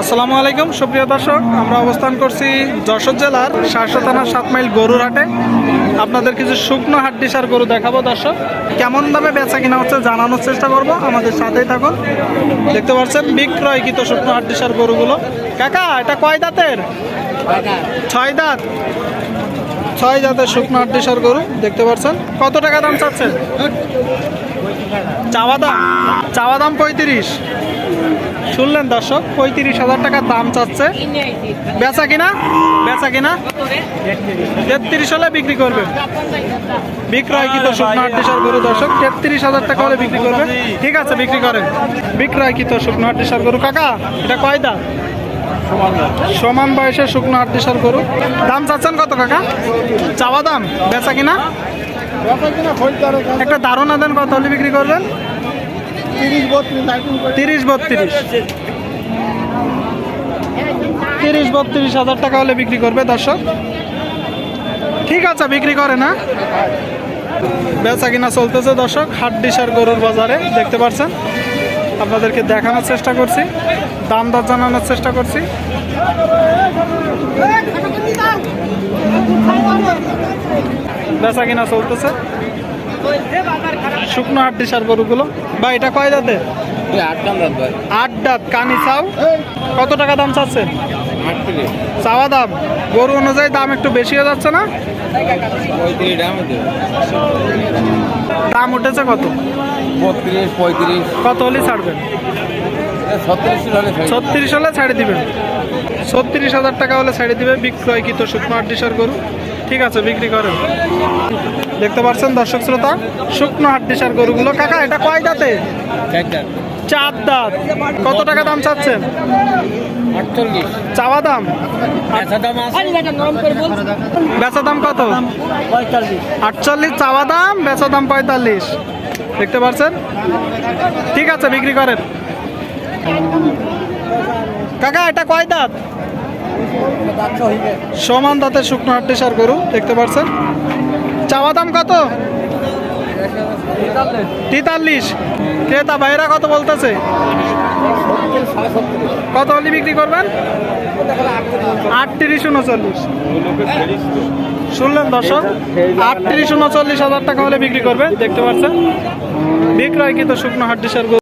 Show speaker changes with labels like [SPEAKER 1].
[SPEAKER 1] আসসালামু আলাইকুম, সুপ্রিয় দর্শক। আমরা অবস্থান করছি যশোর জেলার শাসা থানার সাত মাইল গরুর হাটে আপনাদের কিছু শুকনো হাড্ডিসার গরু দেখাবো, দর্শক। কেমন দামে বেচা কিনা হচ্ছে জানানোর চেষ্টা করব। আমাদের সাথেই থাকুন। দেখতে পাচ্ছেন বিক্রয়কৃত শুকনো হাড্ডিসার গরুগুলো। কাকা, এটা কয় দাঁতের? ছয় দাঁত। ছয় দাঁতের শুকনো হাড্ডিসার গরু, দেখতে পাচ্ছেন। কত টাকা দাম চাচ্ছেন? চাওয়া দাম? চাওয়া দাম পঁয়ত্রিশ। শুনলেন দর্শক, পঁয়ত্রিশ হাজার টাকা দাম চাচ্ছে। বেচা কিনা? বেচা কিনা? তেত্রিশ হলে বিক্রি করবে বিক্রয় কৃত শুকনো আটটিশার গরু, দর্শক, তেত্রিশ হাজার টাকা হলে বিক্রি করবে ঠিক আছে, বিক্রি করেন। বিক্রয় কৃত শুকনো আটটিশার গরু, কাকা, এটা কয় দাম সমান বয়সের শুকনো আটটিশার গরু। দাম চাচ্ছেন কত কাকা? চাওয়া দাম, বেচা কিনা? একটা ধারণা দেন কত হলে বিক্রি করবেন? তিরিশ বত্রিশ। তিরিশ বত্রিশ হাজার টাকা হলে বিক্রি করবে দর্শক। ঠিক আছে, বিক্রি করে না। বেচা কিনা চলতেছে দর্শক হাড্ডিসার গরুর বাজারে, দেখতে পাচ্ছেন আপনাদেরকে দেখানোর চেষ্টা করছি দাম দর জানানোর চেষ্টা করছি। বেচা কিনা চলতেছে। শুকনো হাড্ডিসার গরুগুলো বা এটা কয় দাঁতে আট দাঁত কানি চাও কত টাকা দাম চাচ্ছে? চাওয়া দাম গরু অনুযায়ী দাম একটু বেশি হয়ে যাচ্ছে না? দাম উঠেছে কত?
[SPEAKER 2] বত্রিশ পঁয়ত্রিশ।
[SPEAKER 1] কত হলে ছাড়বেন?
[SPEAKER 2] ছত্রিশ হলে
[SPEAKER 1] ছাড়ে। দিবেন। ছত্রিশ হাজার টাকা হলে ছাড়ে দিবে বিক্রয় বিক্রয়কৃত শুকনো ডিসার গরু। ঠিক আছে বিক্রি করেন দেখতে পাচ্ছেন দর্শক শ্রোতা শুকনো হাড্ডিসার গরুগুলো। কাকা এটা কয় দাঁতে? চার দাঁত। কত টাকা দাম চাচ্ছেন?
[SPEAKER 2] আটচল্লিশ।
[SPEAKER 1] চাওয়া দাম? বেচা দাম কত? আটচল্লিশ। চাওয়া দাম বেচা দাম পঁয়তাল্লিশ। দেখতে পাচ্ছেন? ঠিক আছে বিক্রি করেন। কাকা এটা কয় দাঁত? সমান দাঁতের শুকনো হাড্ডিসার গরু, দেখতে পাচ্ছেন। চাওয়া দাম কত? তেতাল্লিশ। ক্রেতা ভাইরা কত বলতেছে? কত হলে বিক্রি করবেন? আটত্রিশ উনচল্লিশ। শুনলেন দর্শক? আটত্রিশ উনচল্লিশ হাজার টাকা হলে বিক্রি করবেন, দেখতে পাচ্ছেন। বিক্রয় কিন্তু শুকনো হাড্ডিসার